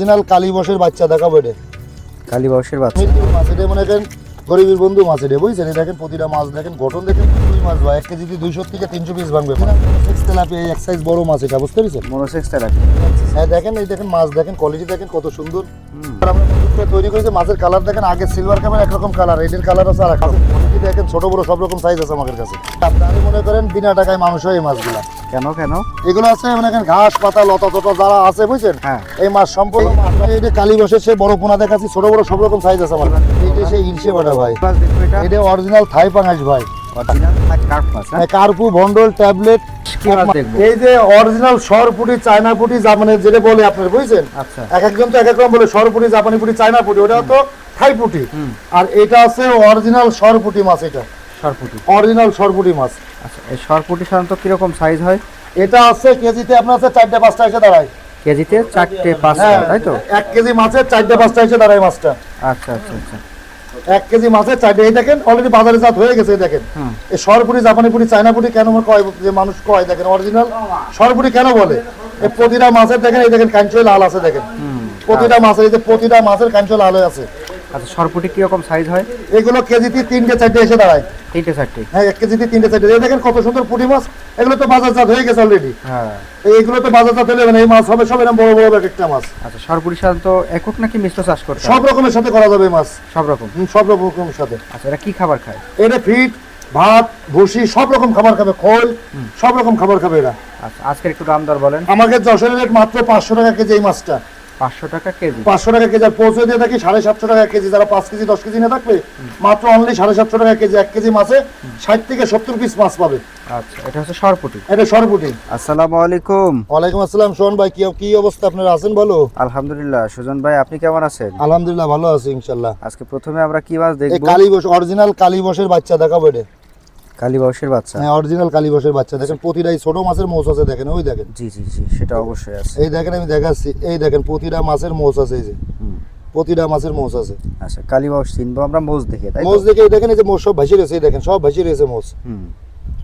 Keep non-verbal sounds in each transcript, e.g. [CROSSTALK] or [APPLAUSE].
Original কালীবশের বাচ্চা দেখাবো এটা কালীবশের বাচ্চা। মাছ এটা মনে করেন গরিবের বন্ধু মাছ এটা বুঝছেন? দেখেন প্রতিটা মাছ দেখেন গঠন দেখেন দুই মাছ ভাই এক কেজিতে দুইশো থেকে তিনশো পিস ভাঙবে। সিক্স এই এক সাইজ বড় মাছ এটা বুঝতে পেরেছেন? Monosex tilapia. হ্যাঁ দেখেন এই দেখেন মাছ দেখেন কোয়ালিটি দেখেন কত সুন্দর। আমরা তৈরি করেছি মাছের কালার দেখেন আগে সিলভার ক্যামেরা একরকম কালার এদের কালার আছে আর একটা দেখেন ছোট বড় সব রকম সাইজ আছে আমাদের কাছে। আপনি মনে করেন বিনা টাকায় মানুষ হয় এই মাছগুলা। কেন কেন? এগুলো আছে মানে এখানে ঘাস পাতা লতা টতা যারা আছে বুঝছেন? হ্যাঁ। এই মাছ সম্পূর্ণ যে কালী বসে সে বড় পোনা দেখাচ্ছি ছোট বড় সব রকম সাইজ আছে আমার। যে সেই ইলশে বাটা ভাই। এটা। এটা অরিজিনাল থাই পাঙাশ ভাই। কার্প ট্যাবলেট এই যে অরিজিনাল সরপুটি চায়না পুটি জাপানের যেটা বলে আপনার বুঝছেন? এক একজন তো এক এক রকম বলে সরপুটি জাপানি পুটি চায়না পুটি ওটা তো থাই পুটি আর এটা আছে অরিজিনাল সরপুটি মাছ এটা। সরপুটি। অরিজিনাল সরপুটি মাছ। আচ্ছা এই সরপুটি সাধারণত কীরকম সাইজ হয়? এটা আছে কেজিতে আপনার আছে চারটে পাঁচটা এসে দাঁড়ায়। কেজিতে চারটে পাঁচটা হ্যাঁ তাই তো? এক কেজি মাছের চারটে পাঁচটা এসে দাঁড়ায় মাছটা। আচ্ছা আচ্ছা আচ্ছা। এক কেজি মাছের চাইবে এই দেখেন অলরেডি বাজারে জাত হয়ে গেছে এই দেখেন। এই সরপুরি জাপানি পুরি চায়না পুরি কেন কয় যে মানুষ কয় দেখেন অরিজিনাল সরপুরি কেন বলে? এই প্রতিটা মাছের দেখেন এই দেখেন কাঞ্চয় লাল আছে দেখেন। প্রতিটা মাছের এই যে প্রতিটা মাছের কাঞ্চয় লাল হয়ে আছে। আচ্ছা সরপুটি কীরকম সাইজ হয়? এগুলো কেজিতে তিনটে চারটে এসে দাঁড়ায়। তিনটে চারটে। হ্যাঁ এক কেজিতে তিনটে চারটে। দেখেন কত সুন্দর পুঁটি মাছ। এগুলো তো বাজারজাত হয়ে গেছে অলরেডি হ্যাঁ। এইগুলো তো বাজারজাত হলে মানে এই মাছ হবে সব এরকম বড় বড় এক একটা মাছ। আচ্ছা সাধারণত একক নাকি মিশ্র চাষ করতে সব রকমের সাথে করা যাবে মাছ। সব রকম? সব রকমের সাথে। আচ্ছা এরা কি খাবার খায়? এটা ফিট ভাত ভুসি সব রকম খাবার খাবে খোল সব রকম খাবার খাবে এরা। আচ্ছা আজকের একটু দাম দর বলেন। আমাকে যশোরের রেট মাত্র পাঁচশো টাকা কেজি এই মাছটা। পাঁচশো টাকা কেজি। পাঁচশো টাকা কেজি আর পৌঁছে দিয়ে থাকি সাড়ে সাতশো টাকা কেজি। যারা পাঁচ কেজি দশ কেজি নিয়ে থাকবে মাত্র অনলি সাড়ে সাতশো টাকা কেজি এক কেজি মাছে ষাট থেকে সত্তর পিস মাছ পাবে। আচ্ছা এটা হচ্ছে সরপুটি। এটা সরপুটি। আসসালামু আলাইকুম। ওয়ালাইকুম আসসালাম সোহন ভাই কি কি অবস্থা? আপনারা আছেন বলো? আলহামদুলিল্লাহ। সুজন ভাই আপনি কেমন আছেন? আলহামদুলিল্লাহ ভালো আছি ইনশাল্লাহ। আজকে প্রথমে আমরা কি মাছ এই দেখব কালী বস অরিজিনাল কালী বসের বাচ্চা দেখাবো এটা। কালীবাউসের বাচ্চা। হ্যাঁ অরিজিনাল কালিবসের বাচ্চা। দেখেন প্রতিটা এই ছোট মাছের মোষ আছে দেখেন ওই দেখেন। জি জি জি সেটা অবশ্যই আছে। এই দেখেন আমি দেখাচ্ছি। এই দেখেন প্রতিটা মাছের মোষ আছে এই যে। প্রতিটা মাছের মোষ আছে। আচ্ছা কালীবাউস চিনবো আমরা মোজ দেখে তাই? মোষ দেখে দেখেন এই যে মোষ সব ভাসি রয়েছে এই দেখেন সব ভাসি রয়েছে মোষ হুম।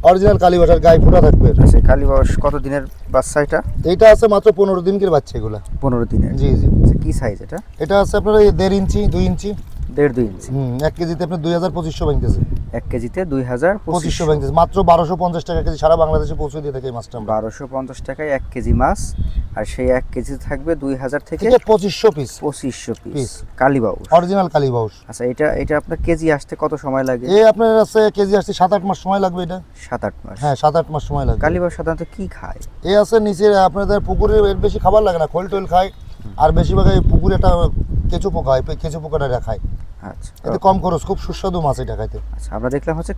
অরিজিনাল কালী গায়ে ফোটা থাকবে। এটা। আচ্ছা কালীবাউস কত দিনের বাচ্চা এটা? এইটা আছে মাত্র পনেরো দিনকের বাচ্চা এগুলা। পনেরো দিনের। জি জি। আচ্ছা, কি সাইজ এটা? এটা আছে আপনার দেড় ইঞ্চি দুই ইঞ্চি। দেড় দুই ইঞ্চি। হুম এক কেজিতে আপনার দুই হাজার পঁচিশশো ভাঙতেছে। এক কেজিতে দুই হাজার পঁচিশশো। ভাঙতেছে। মাত্র বারোশো পঞ্চাশ টাকা কেজি সারা বাংলাদেশে পৌঁছে দিয়ে থাকে এই মাছটা বারোশো পঞ্চাশ টাকায় এক কেজি মাছ আর সেই এক কেজিতে থাকবে দুই হাজার থেকে পঁচিশশো পিস পঁচিশশো পিস। কালীবাউস। অরিজিনাল কালী বাউস আচ্ছা এটা এটা আপনার কেজি আসতে কত সময় লাগে? এই আপনার আছে কেজি আসছে সাত আট মাস সময় লাগবে এটা। সাত আট মাস। হ্যাঁ সাত আট মাস সময় লাগবে। কালীবাউস সাধারণত কি খায়? এই আছে নিচে আপনাদের পুকুরে এর বেশি খাবার লাগে না খোল টোল খায়। আর বেশিরভাগ এই পুকুরে একটা কেঁচু পোকা হয় কেঁচো পোকাটা দেখায় আচ্ছা। এতে কম খরচ খুব সুস্বাদু মাছ এটা খাইতে। আচ্ছা আমরা দেখলাম হচ্ছে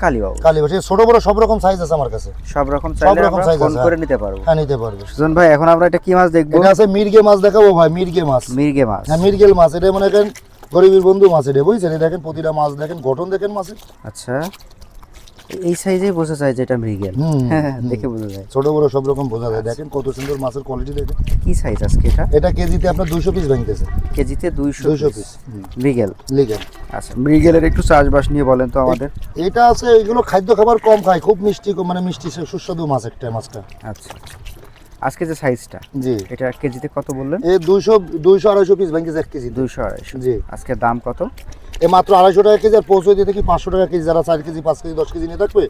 ছোট বড় সব রকম সাইজ আছে আমার কাছে। সব রকম চাইলে রকম সাইজ ফোন করে হ্যাঁ। নিতে পারব। হ্যাঁ নিতে পারবে। সুজন ভাই এখন আমরা এটা কি মাছ দেখব? এটা আছে মির্গে মাছ দেখাবো ভাই মির্গে মাছ। মির্গে মাছ। হ্যাঁ মির্গেল মাছ এটা মনে করেন গরিবের বন্ধু মাছ এটা বুঝছেন? এটা দেখেন প্রতিটা মাছ দেখেন গঠন দেখেন মাছের। আচ্ছা। এই সাইজে বোঝা যায় যেটা মৃগেল। হ্যাঁ দেখে বোঝা যায়। ছোট বড় সব রকম বোঝা যায়। দেখেন কত সুন্দর মাছের কোয়ালিটি দেখেন। কি সাইজ আজকে এটা? এটা কেজিতে আপনার দুইশো পিস ভাঙতেছে। কেজিতে দুইশো দুইশো পিস মৃগেল। মৃগেল। আচ্ছা মৃগেলের একটু চাষবাস নিয়ে বলেন তো আমাদের। এটা আছে এগুলো খাদ্য খাবার কম খায় খুব মিষ্টি মানে মিষ্টি সুস্বাদু মাছ একটা মাছটা। আচ্ছা আচ্ছা। আজকে যে সাইজটা জি। এটা কেজিতে কত বললেন? এই দুইশো দুইশো আড়াইশো পিস ভাঙতেছে এক কেজি। দুইশো আড়াইশো। জি। আজকে দাম কত? এ মাত্র আড়াইশো টাকা কেজি আর পৌঁছে দিয়ে দেখি পাঁচশো টাকা কেজি যারা চার কেজি পাঁচ কেজি দশ কেজি নিয়ে থাকবে।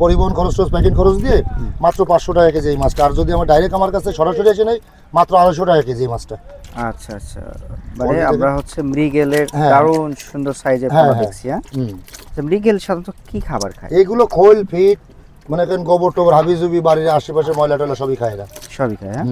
পরিবহন খরচ টরচ প্যাকিং খরচ দিয়ে মাত্র পাঁচশো টাকা কেজি এই মাছটা। আর যদি আমার ডাইরেক্ট আমার কাছে সরাসরি এসে নেই মাত্র আড়াইশো টাকা কেজি এই মাছটা। আচ্ছা আচ্ছা। মানে আমরা হচ্ছে মৃগেলের হ্যাঁ। দারুণ সুন্দর সাইজের হ্যাঁ, পোনা হ্যাঁ। দেখছি হ্যাঁ? আচ্ছা, মৃগেল সাধারণত কি খাবার খায়? এগুলো খোল ফিট মনে করেন গোবর টোবর হাবি জুবি বাড়ির আশেপাশে ময়লা টয়লা সবই খায় না সবই খায় হ্যাঁ।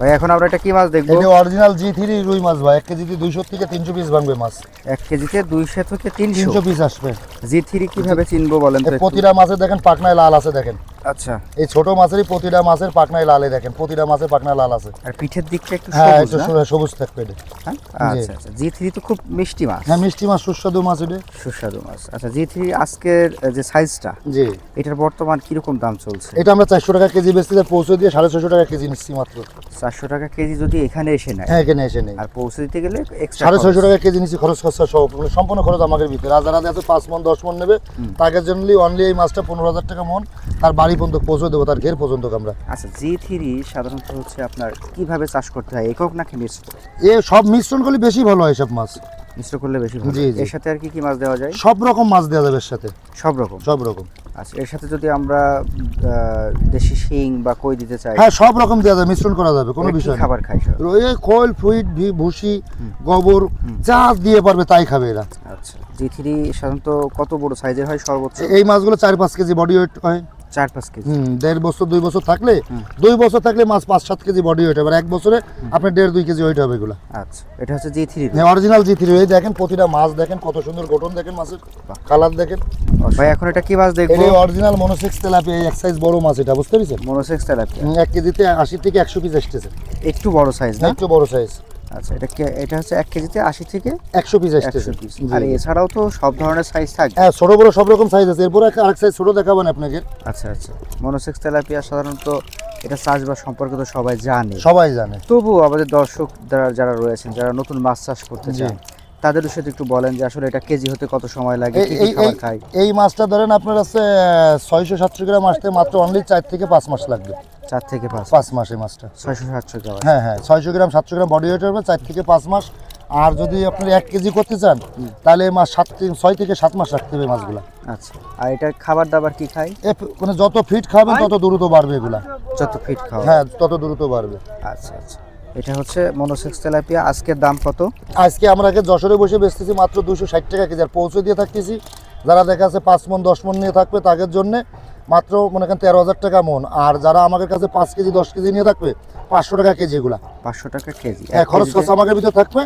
ভাই এখন আমরা এটা কি মাছ দেখব? এটা অরিজিনাল জি থ্রি রুই মাছ ভাই এক কেজিতে দুইশো থেকে তিনশো পিস ভাঙবে মাছ। এক কেজিতে দুইশো থেকে তিনশো? পিস আসবে। জি থ্রি কীভাবে চিনবো বলেন প্রতিটা মাছে দেখেন পাকনায় লাল আছে দেখেন। আচ্ছা। এই ছোট মাছেরই প্রতিটা মাছের পাকনায় লালে দেখেন প্রতিটা মাছের পাকনায় লাল আছে। আর পিঠের দিকটা একটু হ্যাঁ একটু সবুজ- থাকবে এটা। হ্যাঁ? আচ্ছা আচ্ছা। জি থ্রি তো খুব মিষ্টি মাছ। হ্যাঁ মিষ্টি মাছ সুস্বাদু মাছ এটা। সুস্বাদু মাছ। আচ্ছা জি থ্রি আজকের যে সাইজটা জি। এটার বর্তমান কীরকম দাম চলছে? এটা আমরা চারশো টাকা কেজি বেচতে পৌঁছে দিয়ে সাড়ে ছশো টাকা কেজি নিচ্ছি মাত্র। চারশো টাকা কেজি যদি এখানে এসে নেয় হ্যাঁ এখানে এসে নেই। আর পৌঁছে দিতে গেলে সাড়ে ছয়শো টাকা কেজি নিচ্ছি খরচ খরচা সহ মানে সম্পূর্ণ খরচ আমাদের ভিতরে। আর যারা আছে পাঁচ মন দশ মন নেবে তাদের জন্য অনলি এই মাছটা পনেরো হাজার টাকা মন। তার বাড়ি বাড়ি পর্যন্ত পৌঁছে দেবো তার ঘের পর্যন্ত আমরা। আচ্ছা জি থ্রি সাধারণত হচ্ছে আপনার কীভাবে চাষ করতে হয় একক নাকি মিশ্র? এ সব মিশ্রণ করলে বেশি ভালো হয় সব মাছ। মিশ্র করলে বেশি ভালো জি। এর সাথে আর কি কি মাছ দেওয়া যায়? সব রকম মাছ দেওয়া যাবে এর সাথে। সব রকম? সব রকম। আচ্ছা এর সাথে যদি আমরা দেশি শিং বা কই দিতে চাই? হ্যাঁ সব রকম দেওয়া যাবে মিশ্রণ করা যাবে কোনো বিষয় খাবার খাই ওই খোল ফুইট ভুসি গোবর যা দিয়ে পারবে তাই খাবে এরা। আচ্ছা জি থ্রি সাধারণত কত বড় সাইজের হয় সর্বোচ্চ? এই মাছগুলো চার পাঁচ কেজি বডি ওয়েট হয়। চার পাঁচ কেজি। হুম দেড় বছর দুই বছর থাকলে দুই বছর থাকলে মাছ পাঁচ সাত কেজি বডি ওয়েট হবে এক বছরে আপনার দেড় দুই কেজি ওয়েট হবে এগুলো। আচ্ছা এটা হচ্ছে G three original G three এই দেখেন প্রতিটা মাছ দেখেন কত সুন্দর গঠন দেখেন মাছের কালার দেখেন। ভাই এখন এটা কি মাছ দেখব? এটা অরিজিনাল মনোসেক্স তেলাপিয়া এই এক সাইজ বড় মাছ এটা বুঝতে পেরেছেন? Monosex tilapia. এক কেজিতে আশি থেকে একশো পিস এসতেছে একটু বড় সাইজ না? একটু বড় সাইজ আচ্ছা এটা এটা হচ্ছে এক কেজিতে আশি থেকে একশো পিস একশো পিস আর এছাড়াও তো সব ধরনের সাইজ থাকবে। হ্যাঁ ছোট বড় সব রকম সাইজ আছে। এরপর আরেক সাইজ ছোট দেখাবেন আপনাকে। আচ্ছা আচ্ছা। মনোসেক্স তেলাপিয়া সাধারণত এটা চাষবাস সম্পর্কে তো সবাই জানে। সবাই জানে। তবুও আমাদের দর্শক যারা যারা রয়েছেন যারা নতুন মাছ চাষ করতে। চান তাদের সাথে একটু বলেন যে আসলে এটা কেজি হতে কত সময় লাগে এই- খাবার খায়? এই মাছটা ধরেন আপনার আছে ছয়শো সাতশো গ্রাম আসতে মাত্র অনলি চার থেকে পাঁচ মাস লাগবে। চার থেকে পাঁচ পাঁচ মাস এই মাছটা। ছয়শো সাতশো গ্রাম হ্যাঁ হ্যাঁ ছয়শো গ্রাম সাতশো গ্রাম বডি ওয়েট হবে চার থেকে পাঁচ মাস। আর যদি আপনি এক কেজি করতে চান তাহলে মাছ সাত ছয় থেকে সাত মাস রাখতে হবে মাছগুলা। আচ্ছা আর এটা খাবার দাবার কি খায়? এ মানে যত ফিট খাবেন তত দ্রুত বাড়বে এগুলা। যত ফিট খাওয়া হ্যাঁ তত দ্রুত বাড়বে। আচ্ছা আচ্ছা। এটা হচ্ছে মনোসেক্স তেলাপিয়া আজকের দাম কত? আজকে আমরা আগে যশোরে বসে বেচতেছি মাত্র দুশো ষাট টাকা কেজি। আর পৌঁছে দিয়ে থাকতেছি। যারা দেখা যাচ্ছে পাঁচ মন দশ মন নিয়ে থাকবে তাদের জন্য মাত্র মনে করেন তেরো হাজার টাকা মন। আর যারা আমাদের কাছে পাঁচ কেজি দশ কেজি নিয়ে থাকবে পাঁচশো টাকা কেজি এগুলা। পাঁচশো টাকা কেজি। হ্যাঁ খরচ খরচ আমাদের ভিতরে থাকবে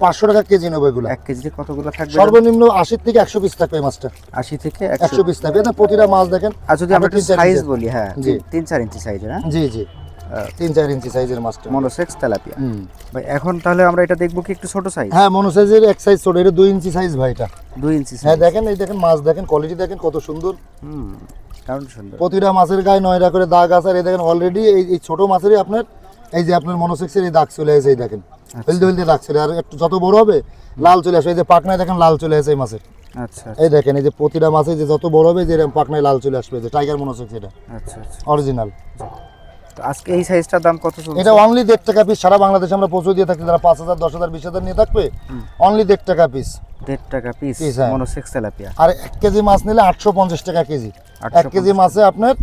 পাঁচশো টাকা কেজি নেব এগুলা। এক কেজিতে কতগুলো থাকবে? সর্বনিম্ন আশি থেকে একশো পিস থাকবে এই মাছটা। আশি থেকে একশো পিস থাকবে। এটা প্রতিটা মাছ দেখেন আর যদি আমরা সাইজ বলি হ্যাঁ জি। তিন- চার ইঞ্চি সাইজের হ্যাঁ? জি জি। তিন চার ইঞ্চি সাইজের মাছটা। মনোসেক্স তেলাপিয়া ভাই এখন তাহলে আমরা এটা দেখব কি একটু ছোট সাইজ হ্যাঁ মনো সাইজের এক সাইজ ছোট এটা দুই ইঞ্চি সাইজ ভাই এটা। দুই ইঞ্চি হ্যাঁ দেখেন এই দেখেন মাছ দেখেন কোয়ালিটি দেখেন কত সুন্দর। হুম। সুন্দর। প্রতিটা মাছের গায়ে নয়টা করে দাগ আছে আর এই দেখেন অলরেডি এই এই ছোট মাছেরই আপনার এই যে আপনার মনোসেক্সের এই দাগ চলে এসেছে এই দেখেন। হলদে হলদে দাগ চলে আর একটু যত বড় হবে লাল চলে আসবে এই যে পাকনায় দেখেন লাল চলে আসে এই মাছের। আচ্ছা এই দেখেন এই যে প্রতিটা মাছে যে যত বড় হবে যে পাকনায় লাল চলে আসবে যে টাইগার মনোসেক্স এটা। আচ্ছা আচ্ছা। অরিজিনাল আজকে এই সাইজটার দাম কত চলছে? এটা অনলি দেড় টাকা পিস সারা বাংলাদেশে আমরা পৌঁছে দিয়ে থাকি যারা পাঁচ হাজার দশ হাজার বিশ হাজার নিয়ে থাকবে অনলি দেড় টাকা পিস দেড় টাকা পিস হ্যাঁ। মনোসেক্স তেলাপিয়া আর এক কেজি মাছ নিলে আটশো পঞ্চাশ টাকা কেজি। এক কেজি মাছে আপনার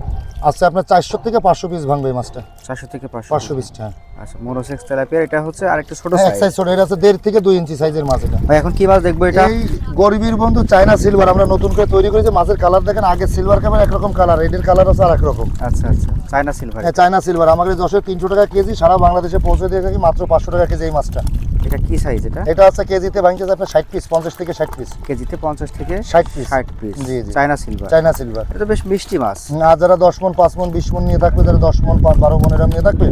আছে আপনার চারশো থেকে পাঁচশো পিস ভাঙবে মাছটা। চারশো থেকে পাঁচশো। পাঁচশো পিস হ্যাঁ। আচ্ছা মনোসেক্স তেলাপিয়া এটা হচ্ছে আরেকটা ছোট সাইজ সাইজ ছোট এটা আছে দেড় থেকে দুই ইঞ্চি সাইজের মাছ এটা। এখন কি মাছ দেখব এটা? এই গরিবের বন্ধু চায়না সিলভার আমরা নতুন করে তৈরি করেছি মাছের কালার দেখেন আগে সিলভার কাপের একরকম কালার এদের কালার আছে আর একরকম আচ্ছা আচ্ছা চায়না সিলভার হ্যাঁ চায়না সিলভার আমাদের দশে তিনশো টাকা কেজি সারা বাংলাদেশে পৌঁছে দিয়ে থাকি মাত্র পাঁচশো টাকা কেজি এই মাছটা। এটা কি সাইজ এটা? এটা আছে কেজিতে ভাঙছে আপনার ষাট পিস পঞ্চাশ থেকে ষাট পিস কেজিতে পঞ্চাশ থেকে ষাট পিস ষাট পিস জি, জি। চায়না সিলভার চায়না সিলভার এটা তো বেশ মিষ্টি মাছ। আর যারা দশ মন পাঁচ মন বিশ মন নিয়ে থাকবে যারা দশ মন পাঁচ বারো মন এরকম নিয়ে থাকবে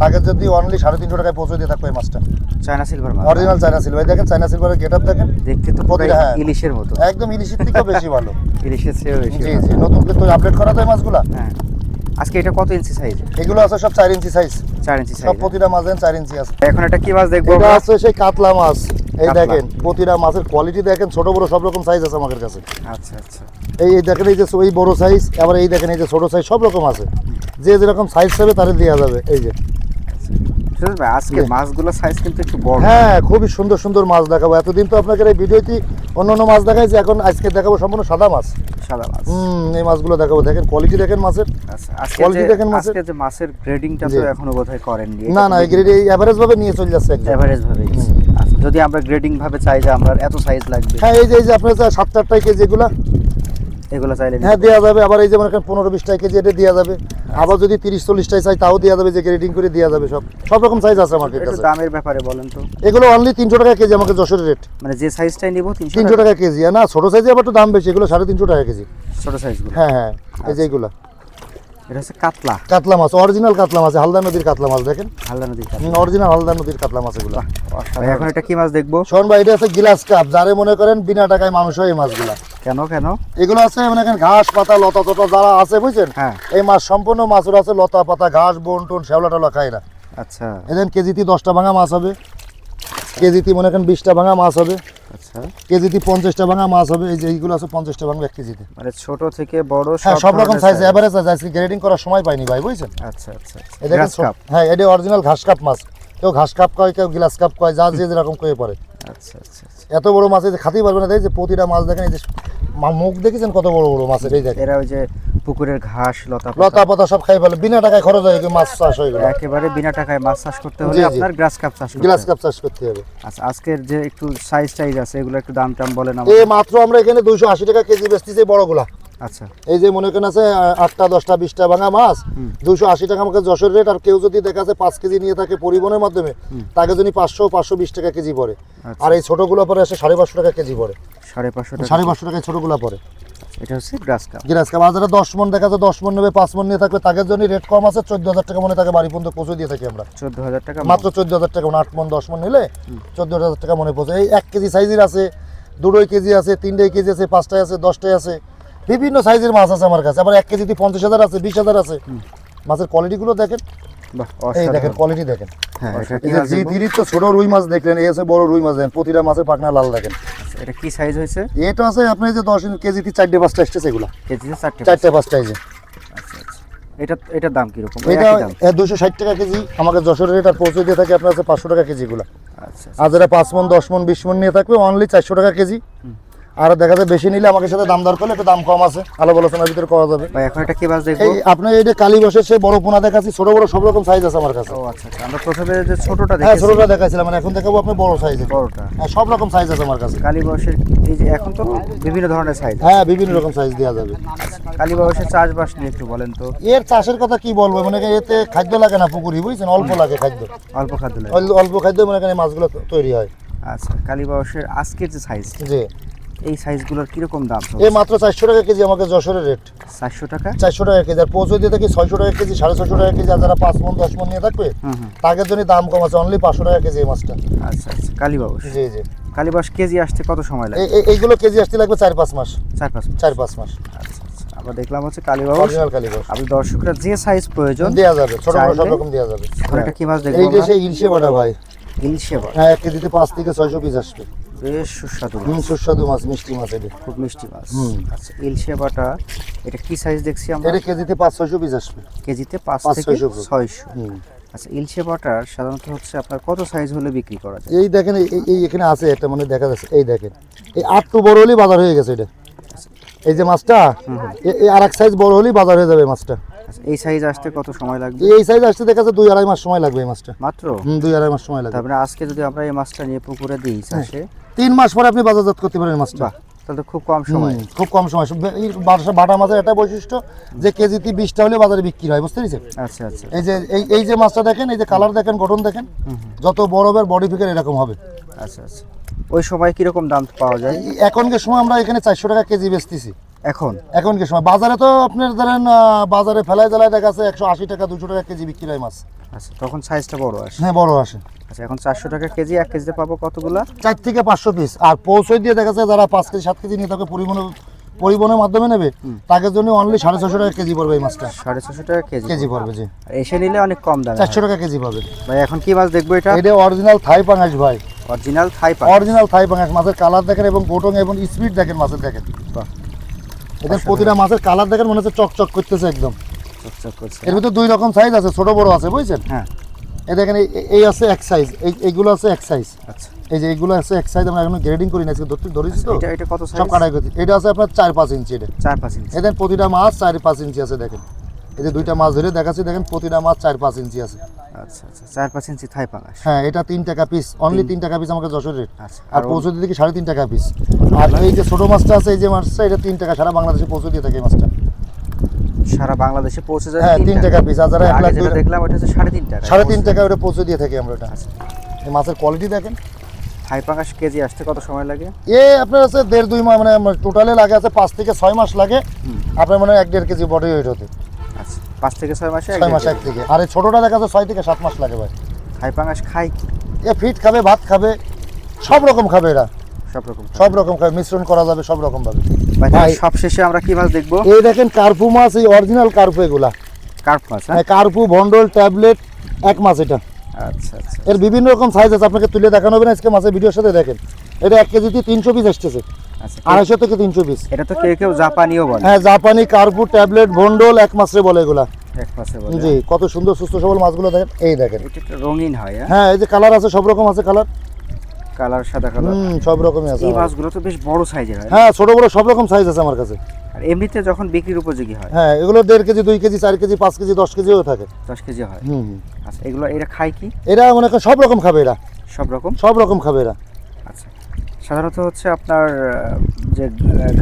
তাকে যদি অনলি সাড়ে তিনশো টাকায় পৌঁছে দিয়ে থাকবে এই মাছটা। চায়না সিলভার মাছ। অরিজিনাল চায়না সিলভার দেখেন চায়না সিলভারের গেট আপ দেখেন। দেখতে তো পুরো হ্যাঁ। ইলিশের মতো। একদম ইলিশের থেকেও বেশি ভালো। [LAUGHS] ইলিশের চেয়েও বেশি জি জি নতুন কিন্তু আপডেট করা তো এই মাছগুলা। হ্যাঁ। আজকে এটা কত ইঞ্চি সাইজ এগুলো আছে সব চার ইঞ্চি সাইজ চার ইঞ্চি সাইজ সব প্রতিটা মাছ দেন চার ইঞ্চি আছে। এখন এটা কি মাছ দেখব এটা আছে সেই কাতলা মাছ। এই দেখেন প্রতিটা মাছের কোয়ালিটি দেখেন ছোট বড় সব রকম সাইজ আছে আমাদের কাছে। আচ্ছা আচ্ছা। এই দেখেন এই যে এই বড় সাইজ আবার এই দেখেন এই যে ছোট সাইজ সব রকম আছে। যে যেরকম সাইজ হবে তারে দেওয়া যাবে এই যে। ভাই আজকে জি। সাইজ কিন্তু একটু বড়। হ্যাঁ খুবই সুন্দর সুন্দর মাছ দেখাবো। এতদিন তো আপনাকে এই ভিডিওতে অন্য অন্য মাছ দেখাইছি এখন আজকে দেখাবো সম্পূর্ণ সাদা মাছ। সাদা মাছ। হুম এই মাছগুলো দেখাবো। দেখেন কোয়ালিটি দেখেন মাছের। আচ্ছা দেখেন মাছের। আজকে যে মাছের গ্রেডিংটা তো এখনও বোধহয় করেননি। না না গ্রেড এই এভারেজ ভাবে নিয়ে চলে যাচ্ছে এভারেজ ভাবে আচ্ছা যদি আমরা গ্রেডিং ভাবে চাই যে আমরা এত সাইজ লাগবে। হ্যাঁ এই যে এই যে আপনার সাত চারটায় কেজি এগুলা এগুলো চাইলে হ্যাঁ দেওয়া যাবে। আবার এই যেমন এখানে পনেরো বিশ টাকা কেজি এটা দেওয়া যাবে। আবার যদি তিরিশ চল্লিশটাই চাই তাও দেওয়া যাবে। যে গ্রেডিং করে দেওয়া যাবে সব। সব রকম সাইজ আছে আমার কাছে। দামের ব্যাপারে বলেন তো। এগুলো অনলি তিনশো টাকা কেজি আমাকে যশোরের রেট মানে যে সাইজটাই নিব তিনশো টাকা। কেজি। না ছোটো সাইজে আবার একটু দাম বেশি। এগুলো সাড়ে তিনশো টাকা কেজি। ছোট সাইজগুলো হ্যাঁ হ্যাঁ এই যে এইগুলা। এটা হচ্ছে কাতলা। কাতলা মাছ অরিজিনাল কাতলা মাছ হালদা নদীর কাতলা মাছ দেখেন? হালদা নদীর অরিজিনাল হালদা নদীর কাতলা মাছ এগুলো। এখন এটা কি মাছ দেখব? শোন ভাই এটা আছে গিলাস কাপ। যারে মনে করেন বিনা টাকায় মানুষ হয় এই মাছগুলা। কেন কেন? এগুলো আছে মনে করেন ঘাস পাতা লতা টতা যারা আছে বুঝছেন? হ্যাঁ। এই মাছ সম্পূর্ণ মাছের আছে লতা পাতা ঘাস বন টন শ্যাওলা টলা খায় না। আচ্ছা। এদের কেজিতে দশটা ভাঙা মাছ হবে। কেজিতে মনে করেন বিশটা ভাঙা মাছ হবে। আচ্ছা। কেজিতে পঞ্চাশটা ভাঙা মাছ হবে এই যে এইগুলো আছে পঞ্চাশটা ভাঙবে এক কেজিতে। মানে ছোট থেকে বড় হ্যাঁ সব রকম সাইজ। এভারেজ আছে আজকে গ্রেডিং করার সময় পাইনি ভাই বুঝছেন? আচ্ছা আচ্ছা আচ্ছা। এটা হ্যাঁ এটা অরিজিনাল ঘাস কাপ মাছ। কেউ ঘাস কাপ কয় কেউ গ্লাস কাপ কয় যা যে যেরকম করে পড়ে। আচ্ছা আচ্ছা আচ্ছা। এত বড় মাছ এই যে খাতেই পারবে না দেখে যে প্রতিটা মাছ দেখেন এই যে মুখ দেখেছেন কত বড় বড় মাছের এই দেখেন। এরা ওই যে পুকুরের ঘাস লতা লতা পাতা সব খাই ফেলে। বিনা টাকায় খরচ হয় এই মাছ চাষ হয়ে গেল। একেবারে বিনা টাকায় মাছ চাষ করতে হলে। আপনার গ্রাস কাপ চাষ হবে। কাপ চাষ করতে হবে। আচ্ছা আজকের যে একটু সাইজ টাইজ আছে এগুলো একটু দাম টাম বলেন এই মাত্র আমরা এখানে দুইশো আশি টাকা কেজি বেচতেছি বড়গুলা। আচ্ছা। এই যে মনে করেন আছে আটটা দশটা বিশটা ভাঙা মাছ। দুশো আশি টাকা আমাকে যশোর রেট আর কেউ যদি দেখা যায় পাঁচ কেজি নিয়ে থাকে পরিবহনের মাধ্যমে তাকে যদি পাঁচশো পাঁচশো বিশ টাকা কেজি পড়ে। আচ্ছা। আর এই ছোটগুলো পরে আসে সাড়ে পাঁচশো টাকা কেজি পড়ে। সাড়ে পাঁচশো টাকা সাড়ে পাঁচশো টাকায় ছোটগুলো পড়ে। এটা হচ্ছে গ্রাস কাপ গিরাজকা বাজারে দশ মন দেখা যায় দশ মন নেবে পাঁচ মন নিয়ে থাকবে তাদের জন্য রেট কম আছে চোদ্দ হাজার টাকা মনে থাকে বাড়ি পর্যন্ত পৌঁছে দিয়ে থাকি আমরা। টাকা মাত্র মানে আট মন মন নিলে টাকা মনে পৌঁছে। এই কেজি সাইজের আছে দুটোই কেজি আছে তিনটাই কেজি আছে পাঁচটাই আছে দশটাই আছে। বিভিন্ন সাইজের মাছ আছে আমার কাছে। আবার এক কেজিতে পঞ্চাশ হাজার আছে বিশ হাজার আছে। মাছের কোয়ালিটিগুলো দেখেন। এই দেখেন কোয়ালিটি দেখেন। হ্যাঁ তো ছোট রুই মাছ দেখলেন এই আছে বড় রুই মাছ দেখেন প্রতিটা মাছের পাকনা লাল দেখেন। এটা কি সাইজ হয়েছে? এটা আছে আপনার যে দশ কেজিতে চারটে পাঁচটা এসছে এগুলো। কেজিতে চারটে চারটে পাঁচটা। যে। আচ্ছা আচ্ছা। এটা এটার দাম কীরকম? এটা দুশো ষাট টাকা কেজি। আমাকে যশোরের আর পৌঁছে দিয়ে থাকে আপনার আছে পাঁচশো টাকা কেজিগুলো আচ্ছা আর যারা পাঁচ মন দশ মন বিশ মন নিয়ে থাকবে অনলি চারশো টাকা কেজি। আর দেখা যায় বেশি নিলে আমাকে সাথে দাম দর করলে একটু দাম কম আছে। আলো আলোচনার ভিতরে করা যাবে? ভাই এখন এটা কি মাছ দেখব? এই আপনার এই যে কালী বসে সে বড় পোনা দেখাচ্ছি ছোট বড় সব রকম সাইজ আছে আমার কাছে। ও আচ্ছা আচ্ছা আমরা প্রথমে যে ছোটটা হ্যাঁ ছোটটা দেখাইছিলাম মানে এখন দেখাবো আপনি বড় সাইজের বড়টা। হ্যাঁ সব রকম সাইজ আছে আমার কাছে। কালী বয়সের এই যে এখন তো বিভিন্ন ধরনের সাইজ হ্যাঁ বিভিন্ন রকম সাইজ দেওয়া যাবে। কালী বয়সের চাষবাস নিয়ে একটু বলেন তো। এর চাষের কথা কি বলব? মানে এতে খাদ্য লাগে না পুকুরি বুঝছেন? অল্প লাগে খাদ্য। অল্প খাদ্য লাগে। অল- অল্প খাদ্য মানে এখানে মাছগুলো তৈরি হয়। আচ্ছা কালী আজকের যে সাইজ জি। এই সাইজগুলোর কীরকম দাম এই মাত্র চারশো টাকা কেজি আমাকে যশোরের রেট। চারশো টাকা? চারশো টাকা কেজি। আর পৌঁছে দিয়ে থাকি ছয়শো টাকা কেজি সাড়ে ছশো টাকা কেজি। আর যারা পাঁচ মন দশ মন নিয়ে থাকবে তাদের জন্য দাম কম আছে অনলি পাঁচশো টাকা কেজি এই মাছটা। আচ্ছা আচ্ছা। কালী বয়স জি জি। কালী বয়স কেজি আসতে কত সময় লাগে? এই- এই- এইগুলো কেজি আসতে লাগবে চার পাঁচ মাস। চার পাঁচ। চার পাঁচ মাস। আচ্ছা আচ্ছা। আমরা দেখলাম হচ্ছে কালী বয়স অরিজিনাল কালীগঞ্জ আপনি দর্শকরা যে সাইজ প্রয়োজন দেওয়া যাবে। ছোট বড় সব রকম দেওয়া যাবে। এটা কি মাছ দেখব এই যে? সেই ইলশে বাটা ভাই। ইলশে মাছ হ্যাঁ এক কেজিতে পাঁচ থেকে ছয়শো পিস আসবে। বেশ সুস্বাদু হুম সুস্বাদু মাছ মিষ্টি মাছ এটা। খুব মিষ্টি মাছ। আচ্ছা ইলশে বাটা এটা কি সাইজ দেখছি আমরা? এটা কেজিতে পাঁচ ছয়শো পিস আসবে। কেজিতে পাঁচ থেকে ছয়শো। আচ্ছা ইলশে বাটার সাধারণত হচ্ছে আপনার কত সাইজ হলে বিক্রি করা যায়? এই দেখেন এই- এখানে আছে একটা মানে দেখা যাচ্ছে। এই দেখেন এই আট টু বড় হলেই বাজার হয়ে গেছে এটা। এই যে মাছটা এই আর এক সাইজ বড় হলেই বাজার হয়ে যাবে মাছটা। আচ্ছা এই সাইজ আসতে কত সময় লাগবে? এই সাইজ আসতে দেখা যাচ্ছে দুই আড়াই মাস সময় লাগবে এই মাছটা। মাত্র? হুম দুই আড়াই মাস সময় লাগবে। তারপরে আজকে যদি আমরা এই মাছটা নিয়ে পুকুরে দিই চাষে তিন মাস পরে আপনি বাজারজাত করতে পারেন মাছটা। তাহলে খুব কম সময়। খুব কম সময়। বাটা- মাছের একটা বৈশিষ্ট্য যে কেজিতে বিশটা হলে বাজারে বিক্রি হয় বুঝতে পেরেছেন? আচ্ছা আচ্ছা। এই যে এই এই যে মাছটা দেখেন এই যে কালার দেখেন গঠন দেখেন যত বড় হবে বডি ফিগার এরকম হবে। আচ্ছা আচ্ছা। ওই সময় কীরকম দাম পাওয়া যায়? এখনকার সময় আমরা এখানে চারশো টাকা কেজি বেচতেছি। এখন? এখনকার সময়। বাজারে তো আপনার ধরেন বাজারে ফেলায় জেলায় দেখা যাচ্ছে একশো আশি টাকা দুশো টাকা কেজি বিক্রি হয় মাছ। আচ্ছা তখন সাইজটা বড় আসে। হ্যাঁ বড় আসে। আচ্ছা এখন চারশো টাকা কেজি এক কেজিতে পাবো কতগুলা? চার থেকে পাঁচশো পিস আর পৌঁছে দিয়ে দেখা যাচ্ছে যারা পাঁচ কেজি সাত কেজি নিয়ে থাকে পরিবহনে পরিবহনের মাধ্যমে নেবে তাদের জন্য অনলি সাড়ে ছশো টাকা কেজি পড়বে এই মাছটা। সাড়ে ছশো টাকা কেজি কেজি পড়বে জি। এসে নিলে অনেক কম দামে। চারশো টাকা কেজি পাবে। ভাই এখন কি মাছ দেখব এটা? এটা অরিজিনাল থাই পাঙাশ ভাই। অরিজিনাল থাই পা অরিজিনাল থাই পাঙাশ মাছের কালার দেখেন এবং গোটং এবং স্পিড দেখেন মাছের দেখেন। এদের প্রতিটা মাছের কালার দেখেন মনে হচ্ছে চকচক করতেছে একদম। এর ভিতরে দুই রকম সাইজ আছে ছোট বড় আছে বুঝছেন? হ্যাঁ। এই দেখেন এই- আছে এক সাইজ এইগুলো আছে এক সাইজ আচ্ছা। এই যে এইগুলো আছে এক সাইজ আমরা এখন গ্রেডিং করি না আজকে ধরতে ধরেছি তো? এটা এটা কত সব কাটাই করছি। এটা আছে আপনার চার পাঁচ ইঞ্চি এটা। চার পাঁচ ইঞ্চি। এদের প্রতিটা মাছ চার পাঁচ ইঞ্চি আছে দেখেন। এই যে দুইটা মাছ ধরে দেখাচ্ছি দেখেন প্রতিটা মাছ চার পাঁচ ইঞ্চি আছে। আচ্ছা আচ্ছা ইঞ্চি থাই হ্যাঁ এটা তিন টাকা পিস অনলি তিন টাকা পিস আমাকে যশোর রেট আচ্ছা আর পৌঁছে টাকা পিস আর এই যে ছোট মাছটা আছে এই যে মাছটা এটা তিন টাকা সারা বাংলাদেশে পৌঁছে দিয়ে থাকে মাছটা। সারা বাংলাদেশে পৌঁছে যায় হ্যাঁ তিন টাকা পিস আর যারা এক লাখ দেখলাম ওটা হচ্ছে সাড়ে তিন টাকা। সাড়ে তিন টাকা ওটা পৌঁছে দিয়ে থাকি আমরা এটা আচ্ছা। এই মাছের কোয়ালিটি দেখেন। থাই পাঙাশ কেজি আসতে কত সময় লাগে? এ আপনার আছে দেড় দুই মাস মানে টোটালে লাগে আছে পাঁচ থেকে ছয় মাস লাগে। আপনার মানে এক দেড় কেজি বডি ওয়েট হতে। আচ্ছা পাঁচ থেকে ছয় মাসে ছয় মাস এক থেকে। আর এই ছোটোটা দেখা যাচ্ছে ছয় থেকে সাত মাস লাগে ভাই। থাই পাঙাশ খাই। এ ফিট খাবে ভাত খাবে সব রকম খাবে এরা। সব রকম সব রকম খাবে মিশ্রণ করা যাবে সব রকম ভাবে। ভাই ভাই- সব শেষে আমরা কি মাছ দেখব? এই দেখেন কার্পু মাছ এই অরিজিনাল কার্পু এগুলা। কার্প মাছ হ্যাঁ? হ্যাঁ কার্পু ভন্ডল ট্যাবলেট এক মাছ এটা। আচ্ছা আচ্ছা। এর বিভিন্ন রকম সাইজ আছে আপনাকে তুলে দেখানো হবে না আজকে মাছের ভিডিওর সাথে দেখেন। এটা এক কেজিতে তিনশো পিস আসতেছে। আচ্ছা আড়াইশো থেকে তিনশো পিস এটা তো কেউ কেউ জাপানিও বলে। হ্যাঁ জাপানি কার্পু ট্যাবলেট ভন্ডল এক মাসে বলে এগুলা। জি কত সুন্দর সুস্থ সবল মাছগুলো দেখেন। এই দেখেন। রঙিন হয় হ্যাঁ? হ্যাঁ এই যে কালার আছে সব রকম আছে কালার কালার সাদা কালার। হুম সব রকমই আছে এই মাছগুলো তো বেশ বড় সাইজের হয় হ্যাঁ ছোট বড় সব রকম সাইজ আছে আমার কাছে। আর এমনিতে যখন বিক্রির উপযোগী হয়? হ্যাঁ এগুলো দেড় কেজি দুই কেজি চার কেজি পাঁচ কেজি দশ কেজিও থাকে। দশ কেজি হয়। হুম। আচ্ছা এগুলো এরা খায় কি? এরা মনে করেন সব রকম খাবে এরা। সব রকম? সব রকম খাবে এরা। সাধারণত হচ্ছে আপনার যে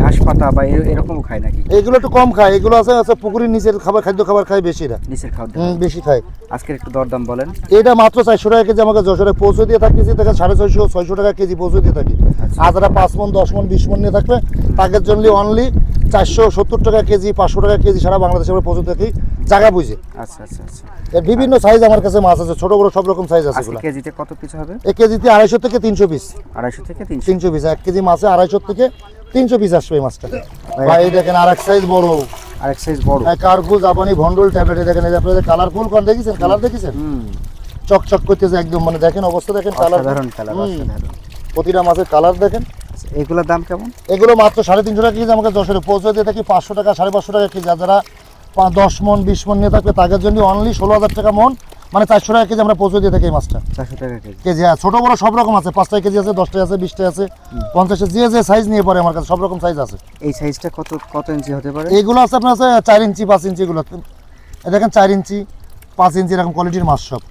ঘাস পাতা বা এরকম খায় নাকি? এগুলো একটু কম খায়। এগুলো আছে আছে পুকুরের নিচের খাবার খাদ্য খাবার খায় বেশি না নিচের খাদ্য বেশি খায়। আজকের একটু দরদাম বলেন। এটা মাত্র চারশো টাকা কেজি আমাকে যশোরে পৌঁছে দিয়ে থাকতেছি দেখেন সাড়ে ছয়শো ছয়শো টাকা কেজি পৌঁছে দিয়ে থাকি। আচ্ছা। পাঁচ মন দশ মন বিশ মন নিয়ে থাকবে তাদের জন্য অনলি চারশো সত্তর টাকা কেজি পাঁচশো টাকা কেজি সারা বাংলাদেশে আমরা পৌঁছে থাকি জায়গা বুঝে। আচ্ছা আচ্ছা আচ্ছা। বিভিন্ন সাইজ আমার কাছে মাছ আছে ছোট বড় সব রকম সাইজ আছে কেজিতে কত পিস হবে? এক কেজিতে আড়াইশো থেকে তিনশো পিস আড়াইশো থেকে তিনশো। পিস এক কেজি মাছে আড়াইশো থেকে তিনশো পিস আসবে এই মাছটা। ভাই দেখেন আর এক সাইজ বড়। আরেক সাইজ বড়। কার্পু জাপানি ভন্ডল ট্যাবলেট দেখেন এই আপনাদের কালারফুল কোন দেখেছেন? কালার দেখেছেন? চকচক করতেছে একদম মানে দেখেন অবস্থা দেখেন কালার অসাধারণ। কালার প্রতিটা মাছের কালার দেখেন। আচ্ছা, এগুলোর দাম কেমন? এগুলো মাত্র সাড়ে তিনশো টাকা কেজি আমাকে যশোরে পৌঁছে দিয়ে থাকি পাঁচশো টাকা সাড়ে পাঁচশো টাকা কেজি। যারা দশ মন বিশ মন নিয়ে থাকবে তাদের জন্য অনলি ষোলো হাজার টাকা মন মানে চারশো টাকা কেজি আমরা পৌঁছে দিয়ে থাকি এই মাছটা। চারশো টাকা কেজি। কেজি আর ছোটো বড়ো সব রকম আছে পাঁচটা কেজি আছে দশটা আছে বিশটা আছে পঞ্চাশে যে যে সাইজ নিয়ে পড়ে আমার কাছে সব রকম সাইজ আছে। এই সাইজটা কত কত ইঞ্চি হতে পারে? এইগুলো আছে আপনার আছে চার ইঞ্চি পাঁচ ইঞ্চি এগুলো। দেখেন চার ইঞ্চি পাঁচ ইঞ্চি এরকম কোয়ালিটির মাছ সব।